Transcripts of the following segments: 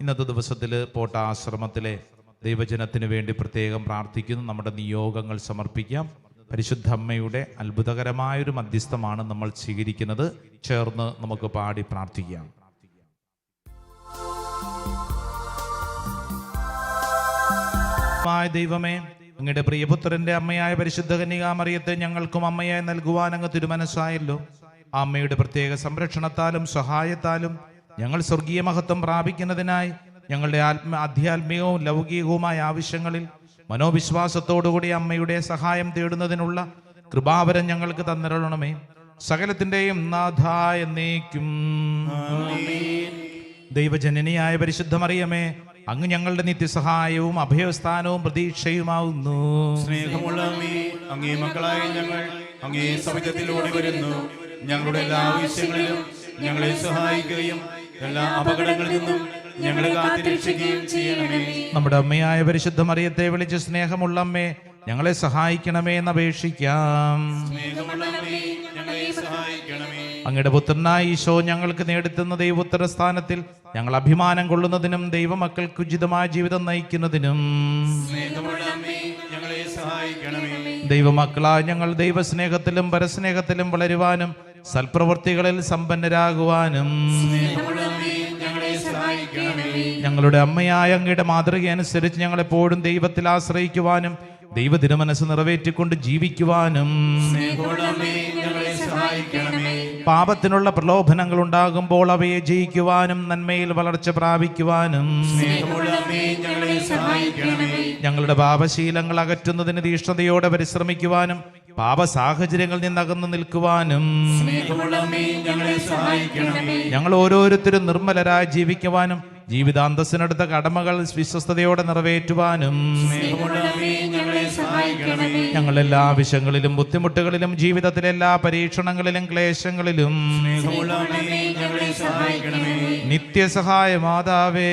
ഇന്നത്തെ ദിവസത്തിൽ പോട്ട ആശ്രമത്തിലെ ദൈവജനത്തിന് വേണ്ടി പ്രത്യേകം പ്രാർത്ഥിക്കുന്നു. നമ്മുടെ നിയോഗങ്ങൾ സമർപ്പിക്കാം. പരിശുദ്ധ അമ്മയുടെ അത്ഭുതകരമായൊരു മധ്യസ്ഥമാണ് നമ്മൾ സ്വീകരിക്കുന്നത്. ചേർന്ന് നമുക്ക് പാടി പ്രാർത്ഥിക്കാം. മായ ദൈവമേ അങ്ങയുടെ പ്രിയപുത്രന്റെ അമ്മയായ പരിശുദ്ധ കന്യകാമറിയത്തെ ഞങ്ങൾക്കും അമ്മയായി നൽകുവാൻ അങ്ങ് തിരുമനസ്സായല്ലോ. ആ അമ്മയുടെ പ്രത്യേക സംരക്ഷണത്താലും സഹായത്താലും ഞങ്ങൾ സ്വർഗീയ മഹത്വം പ്രാപിക്കുന്നതിനായി ഞങ്ങളുടെ ആത്മ ആധ്യാത്മികവും ലൗകികവുമായ ആവശ്യങ്ങളിൽ മനോവിശ്വാസത്തോടുകൂടി അമ്മയുടെ സഹായം തേടുന്നതിനുള്ള കൃപാവരം ഞങ്ങൾക്ക് തന്നിരണമേ സകലത്തിന്റെയും നാഥായ എന്നേക്കും. ദൈവജനനിയായ പരിശുദ്ധ മറിയമേ അങ്ങ് ഞങ്ങളുടെ നിത്യസഹായവും അഭയസ്ഥാനവും പ്രതീക്ഷയുമാവുന്നു. സ്നേഹമുള്ള അമ്മേ അങ്ങേ മക്കളായ ഞങ്ങൾ അങ്ങേ സമുദ്രത്തിലൂടെ വരുന്നു. ഞങ്ങളുടെ എല്ലാ ആവശ്യങ്ങളിലും ഞങ്ങളെ സഹായിക്കുകയും എല്ലാ അപകടങ്ങളിൽ നിന്നും ഞങ്ങളെ കാത്തിരക്ഷിക്കുകയും ചെയ്യണമേ. നമ്മുടെ അമ്മയായ പരിശുദ്ധ മറിയത്തെ വിളിച്ച് സ്നേഹമുള്ള അമ്മേ ഞങ്ങളെ സഹായിക്കണമേ എന്ന് അപേക്ഷിക്കാം. സ്നേഹമുള്ള അമ്മേ ഞങ്ങളെ സഹായിക്കണമേ. അങ്ങയുടെ പുത്രനായ ഈശോ ഞങ്ങൾക്ക് നേടുത്തുന്ന ദൈവോത്തര സ്ഥാനത്തിൽ ഞങ്ങൾ അഭിമാനം കൊള്ളുന്നതിനും ദൈവമക്കൾക്ക് ഉചിതമായ ജീവിതം നയിക്കുന്നതിനും. ദൈവമക്കളായ ഞങ്ങൾ ദൈവസ്നേഹത്തിലും പരസ്നേഹത്തിലും വളരുവാനും സൽപ്രവൃത്തികളിൽ സമ്പന്നരാകുവാനും. ഞങ്ങളുടെ അമ്മയായ അങ്ങയുടെ മാതൃക അനുസരിച്ച് ഞങ്ങളെപ്പോഴും ദൈവത്തിൽ ആശ്രയിക്കുവാനും ദൈവ തിരുമനസ് നിറവേറ്റിക്കൊണ്ട് ജീവിക്കുവാനും. സഹായിക്കണമേ. പാപത്തിനുള്ള പ്രലോഭനങ്ങൾ ഉണ്ടാകുമ്പോൾ അവയെ ജയിക്കുവാനും നന്മയിൽ വളർച്ച പ്രാപിക്കുവാനും ഞങ്ങളുടെ പാപശീലങ്ങൾ അകറ്റുന്നതിന് തീഷ്ണതയോടെ പരിശ്രമിക്കുവാനും പാപ സാഹചര്യങ്ങളിൽ നിന്ന് അകന്നു നിൽക്കുവാനും ഞങ്ങൾ ഓരോരുത്തരും നിർമ്മലരായി ജീവിക്കുവാനും ജീവിതാന്തസ്സിനടുത്ത കടമകൾ വിശ്വസ്തയോടെ നിറവേറ്റുവാനും ഞങ്ങളെല്ലാ വിഷങ്ങളിലും ബുദ്ധിമുട്ടുകളിലും ജീവിതത്തിലെ എല്ലാ പരീക്ഷണങ്ങളിലും ക്ലേശങ്ങളിലും നിത്യസഹായ മാതാവേ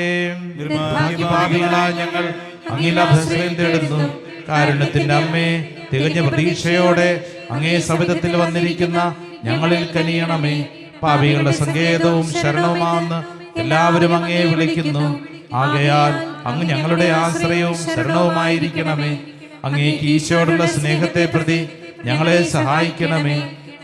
നിർഭാഗ്യഭാവികളായ ഞങ്ങൾ അങ്ങില ഭസ്മയിൽ തേടുന്നു. കാരുണ്യത്തിന്റെ അമ്മേ തികഞ്ഞ പ്രതീക്ഷയോടെ അങ്ങേ സവിധത്തിൽ വന്നിരിക്കുന്ന ഞങ്ങളിൽ കനിയണമേ. പാപികളുടെ സങ്കേതവും ശരണവുമാണെന്ന് എല്ലാവരും അങ്ങേ വിളിക്കുന്നു. ആകയാൽ അങ്ങ് ഞങ്ങളുടെ ആശ്രയവും ശരണവുമായിരിക്കണമേ. അങ്ങേക്ക് ഈശോടുള്ള സ്നേഹത്തെ പ്രതി ഞങ്ങളെ സഹായിക്കണമേ.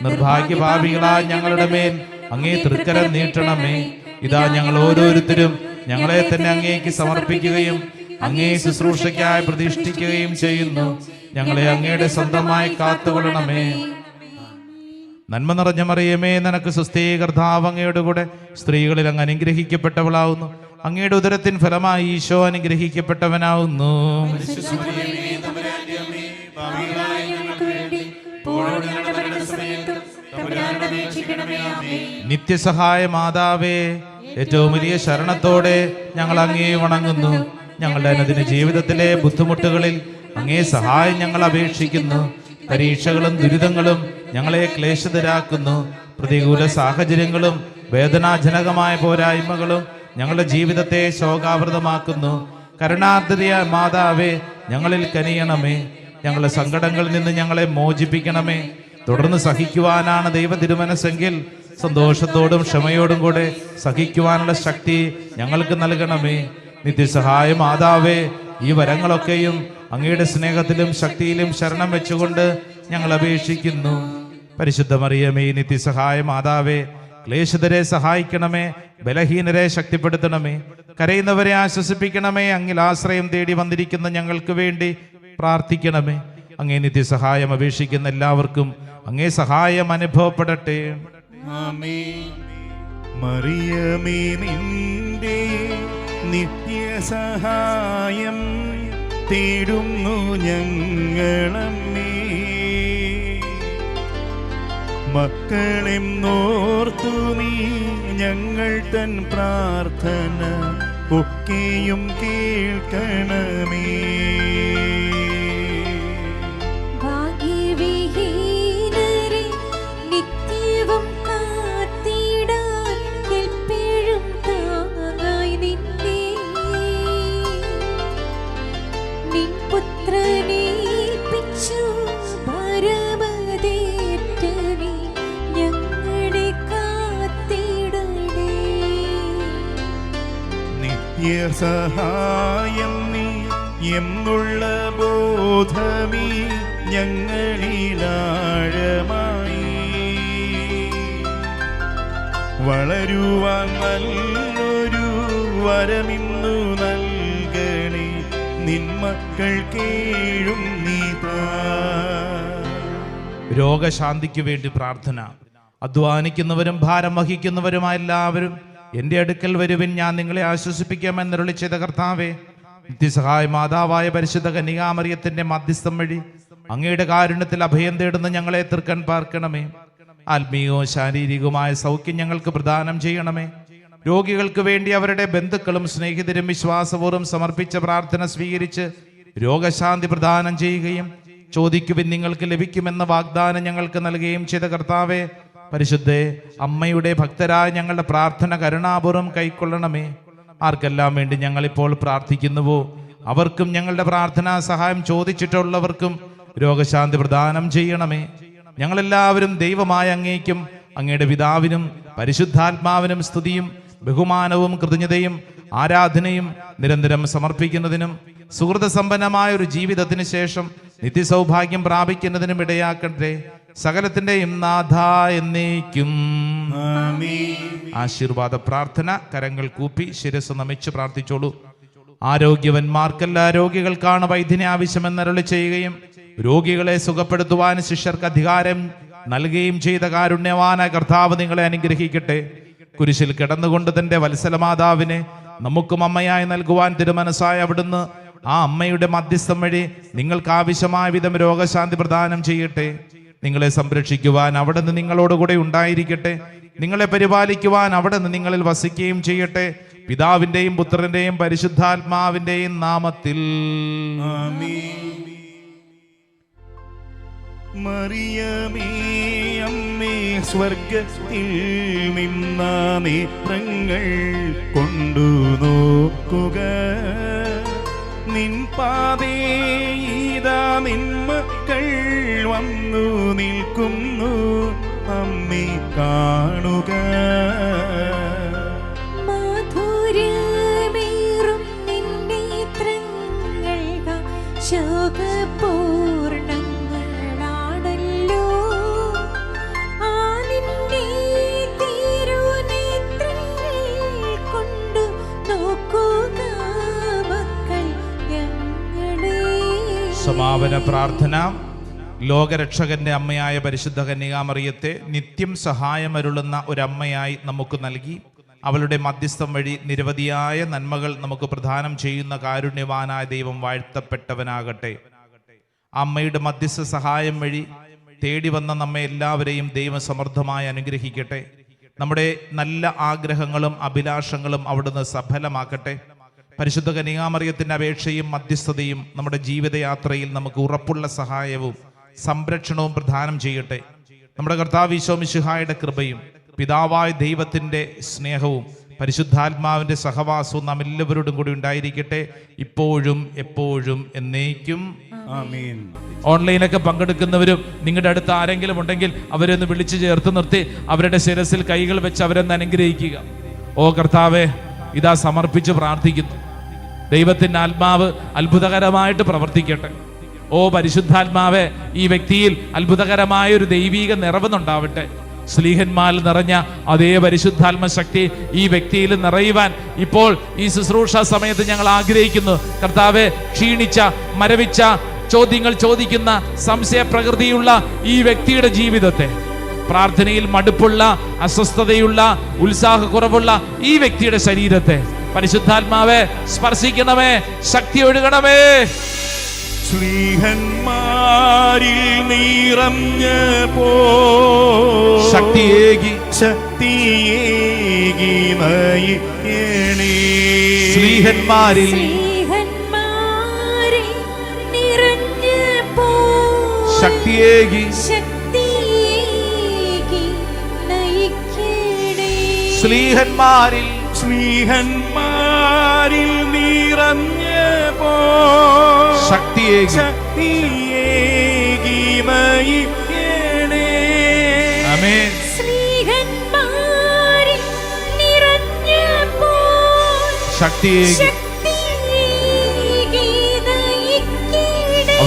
നിർഭാഗ്യഭാവികളായ ഞങ്ങളുടെ മേൽ അങ്ങേ തൃക്കരം നീട്ടണമേ. ഇതാ ഞങ്ങൾ ഓരോരുത്തരും ഞങ്ങളെ തന്നെ അങ്ങേക്ക് സമർപ്പിക്കുകയും അങ്ങേ ശുശ്രൂഷയ്ക്കായി പ്രതിഷ്ഠിക്കുകയും ചെയ്യുന്നു. ഞങ്ങളെ അങ്ങയുടെ സ്വന്തമായി കാത്തുകൊള്ളണമേ. നന്മ നിറഞ്ഞ മറിയമേ നിനക്ക് സുസ്ഥീകർത്താവ് അങ്ങയുടെ കൂടെ സ്ത്രീകളിൽ അങ്ങ് അനുഗ്രഹിക്കപ്പെട്ടവളാവുന്നു. അങ്ങയുടെ ഉദരത്തിൻ ഫലമായി ഈശോ അനുഗ്രഹിക്കപ്പെട്ടവനാവുന്നു. നിത്യസഹായ മാതാവേ ഏറ്റവും വലിയ ശരണത്തോടെ ഞങ്ങൾ അങ്ങേ വണങ്ങുന്നു. ഞങ്ങളുടെ അനുദിന ജീവിതത്തിലെ ബുദ്ധിമുട്ടുകളിൽ അങ്ങേ സഹായം ഞങ്ങൾ അപേക്ഷിക്കുന്നു. പരീക്ഷകളും ദുരിതങ്ങളും ഞങ്ങളെ ക്ലേശിതരാക്കുന്നു. പ്രതികൂല സാഹചര്യങ്ങളും വേദനാജനകമായ പോരായ്മകളും ഞങ്ങളുടെ ജീവിതത്തെ ശോകാവൃതമാക്കുന്നു. കരുണാർദ്രിയ മാതാവേ ഞങ്ങളിൽ കനിയണമേ. ഞങ്ങളുടെ സങ്കടങ്ങളിൽ നിന്ന് ഞങ്ങളെ മോചിപ്പിക്കണമേ. തുടർന്ന് സഹിക്കുവാനാണ് ദൈവ തിരുമനസ്സെങ്കിൽ സന്തോഷത്തോടും ക്ഷമയോടും കൂടെ സഹിക്കുവാനുള്ള ശക്തി ഞങ്ങൾക്ക് നൽകണമേ. നിത്യസഹായ മാതാവേ ഈ വരങ്ങളൊക്കെയും അങ്ങയുടെ സ്നേഹത്തിലും ശക്തിയിലും ശരണം വെച്ചുകൊണ്ട് ഞങ്ങൾ അപേക്ഷിക്കുന്നു. പരിശുദ്ധ മറിയമേ നിത്യസഹായ മാതാവേ ക്ലേശിതരെ സഹായിക്കണമേ ബലഹീനരെ ശക്തിപ്പെടുത്തണമേ കരയുന്നവരെ ആശ്വസിപ്പിക്കണമേ അങ്ങിൽ ആശ്രയം തേടി വന്നിരിക്കുന്ന ഞങ്ങൾക്ക് വേണ്ടി പ്രാർത്ഥിക്കണമേ. അങ്ങേ നിത്യസഹായം അപേക്ഷിക്കുന്ന എല്ലാവർക്കും അങ്ങേ സഹായം അനുഭവപ്പെടട്ടെ. മറിയമേ നിന്റെ തേടുന്നു ഞങ്ങളമ്മേ. മക്കളെന്നോർത്തു നീ ഞങ്ങൾ തൻ പ്രാർത്ഥന ഒക്കെയും കേൾക്കണമേ. സഹായം നീ എന്നുള്ള ബോധമീ ഞങ്ങളിലാഴമായി. വളരുവാൻ നല്ലൊരു വരമിന്നു നൽകണേ നിന്മക്കൾ കേഴും നീതാ രോഗശാന്തിക്ക് വേണ്ടി പ്രാർത്ഥന. അധ്വാനിക്കുന്നവരും ഭാരം വഹിക്കുന്നവരുമായ എല്ലാവരും എന്റെ അടുക്കൽ വരുവിൻ ഞാൻ നിങ്ങളെ ആശ്വസിപ്പിക്കാമെന്നരുളി ചെയ്ത കർത്താവേ നിത്യസഹായ മാതാവായ പരിശുദ്ധ കന്യകാമറിയത്തിന്റെ മധ്യസ്ഥം വഴി അങ്ങയുടെ കാരുണ്യത്തിൽ അഭയം തേടുന്ന ഞങ്ങളെ തീർക്കാൻ പാർക്കണമേ. ആത്മീയവും ശാരീരികവുമായ സൗഖ്യം ഞങ്ങൾക്ക് പ്രദാനം ചെയ്യണമേ. രോഗികൾക്ക് വേണ്ടി അവരുടെ ബന്ധുക്കളും സ്നേഹിതരും വിശ്വാസപൂർവം സമർപ്പിച്ച പ്രാർത്ഥന സ്വീകരിച്ച് രോഗശാന്തി പ്രദാനം ചെയ്യുകയും ചോദിക്കുവിൻ നിങ്ങൾക്ക് ലഭിക്കുമെന്ന വാഗ്ദാനം ഞങ്ങൾക്ക് നൽകുകയും ചെയ്ത കർത്താവെ പരിശുദ്ധേ അമ്മയുടെ ഭക്തരായ ഞങ്ങളുടെ പ്രാർത്ഥന കരുണാപുറം കൈക്കൊള്ളണമേ. ആർക്കെല്ലാം വേണ്ടി ഞങ്ങളിപ്പോൾ പ്രാർത്ഥിക്കുന്നുവോ? അവർക്കും ഞങ്ങളുടെ പ്രാർത്ഥനാ സഹായം ചോദിച്ചിട്ടുള്ളവർക്കും രോഗശാന്തി പ്രദാനം ചെയ്യണമേ. ഞങ്ങളെല്ലാവരും ദൈവമായ അങ്ങേക്കും അങ്ങയുടെ പിതാവിനും പരിശുദ്ധാത്മാവിനും സ്തുതിയും ബഹുമാനവും കൃതജ്ഞതയും ആരാധനയും നിരന്തരം സമർപ്പിക്കുന്നതിനും സുഹൃത സമ്പന്നമായ ഒരു ജീവിതത്തിന് ശേഷം നിത്യസൗഭാഗ്യം പ്രാപിക്കുന്നതിനും ഇടയാക്കട്ടെ. സകലത്തിന്റെയും നാഥ എന്നേക്കും. ആശീർവാദ പ്രാർത്ഥന കരങ്ങൾ കൂപ്പി ശിരസ് നമിച്ച് പ്രാർത്ഥിച്ചോളൂ. ആരോഗ്യവന്മാർക്കല്ല രോഗികൾക്കാണ് വൈദ്യനെ ആവശ്യമെന്നരളി ചെയ്യുകയും രോഗികളെ സുഖപ്പെടുത്തുവാൻ ശിഷ്യർക്ക് അധികാരം നൽകുകയും ചെയ്ത കാരുണ്യവാന കർത്താവ് നിങ്ങളെ അനുഗ്രഹിക്കട്ടെ. കുരിശിൽ കിടന്നുകൊണ്ട് തന്റെ വത്സലമാതാവിനെ നമുക്കും അമ്മയായി നൽകുവാൻ തിരുമനസ്സായ അവിടുന്ന് ആ അമ്മയുടെ മധ്യസ്ഥം വഴി നിങ്ങൾക്ക് ആവശ്യമായ വിധം രോഗശാന്തി പ്രദാനം ചെയ്യട്ടെ. നിങ്ങളെ സംരക്ഷിക്കുവാൻ അവിടെ നിന്ന് നിങ്ങളോടുകൂടെ ഉണ്ടായിരിക്കട്ടെ. നിങ്ങളെ പരിപാലിക്കുവാൻ അവിടെ നിന്ന് നിങ്ങളിൽ വസിക്കുകയും ചെയ്യട്ടെ. പിതാവിന്റെയും പുത്രന്റെയും പരിശുദ്ധാത്മാവിന്റെയും നാമത്തിൽ. മറിയമേ അമ്മേ സ്വർഗത്തിൽ കൊണ്ടു നോക്കുക. നിൻ പാതേ ഇതാ നിൻ മക്കൾ വന്നു നിൽക്കുന്നു. അമ്മേ കാണുക സമാപന പ്രാർത്ഥന. ലോകരക്ഷകന്റെ അമ്മയായ പരിശുദ്ധ കന്യകാമറിയത്തെ നിത്യം സഹായമരുളുന്ന ഒരമ്മയായി നമുക്ക് നൽകി. അവളുടെ മധ്യസ്ഥം വഴി നിരവധിയായ നന്മകൾ നമുക്ക് പ്രദാനം ചെയ്യുന്ന കാരുണ്യവാനായ ദൈവം വാഴ്ത്തപ്പെട്ടവനാകട്ടെ. അമ്മയുടെ മധ്യസ്ഥ സഹായം വഴി തേടി വന്ന നമ്മെ എല്ലാവരെയും ദൈവം സമൃദ്ധമായി അനുഗ്രഹിക്കട്ടെ. നമ്മുടെ നല്ല ആഗ്രഹങ്ങളും അഭിലാഷങ്ങളും അവിടുന്ന് സഫലമാക്കട്ടെ. പരിശുദ്ധ കനികാമറിയത്തിന്റെ അപേക്ഷയും മധ്യസ്ഥതയും നമ്മുടെ ജീവിതയാത്രയിൽ നമുക്ക് ഉറപ്പുള്ള സഹായവും സംരക്ഷണവും പ്രദാനം ചെയ്യട്ടെ. നമ്മുടെ കർത്താവ് ഈശോമിശുഹായുടെ കൃപയും പിതാവായ ദൈവത്തിന്റെ സ്നേഹവും പരിശുദ്ധാത്മാവിന്റെ സഹവാസവും നാം എല്ലാവരോടും കൂടി ഉണ്ടായിരിക്കട്ടെ. ഇപ്പോഴും എപ്പോഴും എന്നേക്കും. ഓൺലൈനൊക്കെ പങ്കെടുക്കുന്നവരും നിങ്ങളുടെ അടുത്ത് ആരെങ്കിലും ഉണ്ടെങ്കിൽ അവരെ ഒന്ന് വിളിച്ചു ചേർത്ത് നിർത്തി അവരുടെ ശിരസിൽ കൈകൾ വെച്ച് അവരെന്ന് അനുഗ്രഹിക്കുക. ഓ കർത്താവെ ഇതാ സമർപ്പിച്ച് പ്രാർത്ഥിക്കുന്നു. ദൈവത്തിന്റെ ആത്മാവ് അത്ഭുതകരമായിട്ട് പ്രവർത്തിക്കട്ടെ. ഓ പരിശുദ്ധാത്മാവെ ഈ വ്യക്തിയിൽ അത്ഭുതകരമായ ഒരു ദൈവീക നിറവെന്നുണ്ടാവട്ടെ. സ്ലീഹന്മാൽ നിറഞ്ഞ അതേ പരിശുദ്ധാത്മ ശക്തി ഈ വ്യക്തിയിൽ നിറയുവാൻ ഇപ്പോൾ ഈ ശുശ്രൂഷ സമയത്ത് ഞങ്ങൾ ആഗ്രഹിക്കുന്നു. കർത്താവെ ക്ഷീണിച്ച മരവിച്ച ചോദ്യങ്ങൾ ചോദിക്കുന്ന സംശയ പ്രകൃതിയുള്ള ഈ വ്യക്തിയുടെ ജീവിതത്തെ പ്രാർത്ഥനയിൽ മടുപ്പുള്ള അസ്വസ്ഥതയുള്ള ഉത്സാഹക്കുറവുള്ള ഈ വ്യക്തിയുടെ ശരീരത്തെ പരിശുദ്ധാത്മാവെ സ്പർശിക്കണമേ ശക്തി ഒഴുകണമേ ശ്രീഹന്മാരിൽ നിറഞ്ഞ പോ ശക്തിയേകി. ശക്തിയേകി നയിക്കണേ. ശ്രീഹന്മാരിൽ ശക്തിയേകി. ശക്തിയേകി സ്നേഹന്മാരിൽ നിറഞ്ഞ പോ. ശക്തിയെ ശക്തിയേകിമയി ശക്തിയേകി.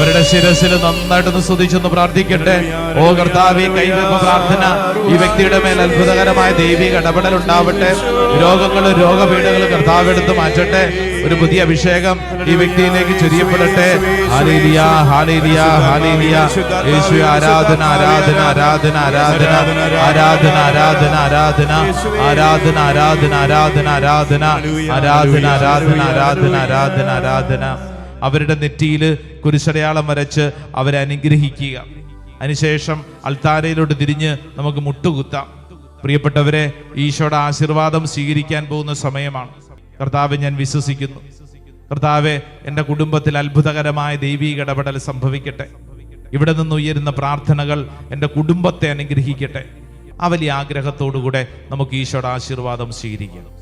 അവരുടെ ശിരസിൽ നന്നായിട്ടൊന്ന് സ്തുതിച്ചൊന്ന് പ്രാർത്ഥിക്കട്ടെ. ഓ കർത്താവ് കൈവെപ്പ് പ്രാർത്ഥന ഈ വ്യക്തിയുടെ മേൽ അത്ഭുതകരമായ ദൈവിക ഇടപെടൽ ഉണ്ടാവട്ടെ. രോഗങ്ങളും രോഗപീഠകളും കർത്താവ് എടുത്ത് മാറ്റട്ടെ. ഒരു പുതിയ അഭിഷേകം ഈ വ്യക്തിയിലേക്ക് ചൊരിയപ്പെടട്ടെ. ഹാലേലിയ ഹാലേലിയ ഹാലേലിയ യേശു ആരാധന ആരാധന ആരാധന ആരാധന. ആരാധന ആരാധന ആരാധന. ആരാധന ആരാധന ആരാധന ആരാധന. ആരാധന ആരാധന ആരാധന ആരാധന ആരാധന. അവരുടെ നെറ്റിയിൽ കുരിശടയാളം വരച്ച് അവരെ അനുഗ്രഹിക്കുക. അതിനുശേഷം അൾത്താരയിലോട്ട് തിരിഞ്ഞ് നമുക്ക് മുട്ടുകുത്താം. പ്രിയപ്പെട്ടവരെ ഈശോയുടെ ആശീർവാദം സ്വീകരിക്കാൻ പോകുന്ന സമയമാണ്. കർത്താവ് ഞാൻ വിശ്വസിക്കുന്നു. കർത്താവെ എന്റെ കുടുംബത്തിൽ അത്ഭുതകരമായ ദൈവീക ഇടപെടൽ സംഭവിക്കട്ടെ. ഇവിടെ നിന്ന് ഉയരുന്ന പ്രാർത്ഥനകൾ എന്റെ കുടുംബത്തെ അനുഗ്രഹിക്കട്ടെ. ആ വലിയ ആഗ്രഹത്തോടുകൂടെ നമുക്ക് ഈശോയുടെ ആശീർവാദം സ്വീകരിക്കാം.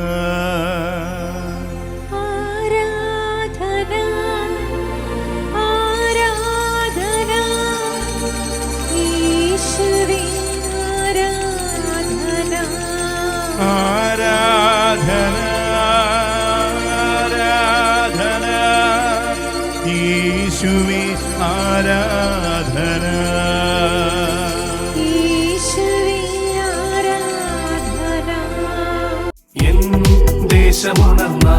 സ്വാമി ആരാധന. ദേശമുണർന്നാ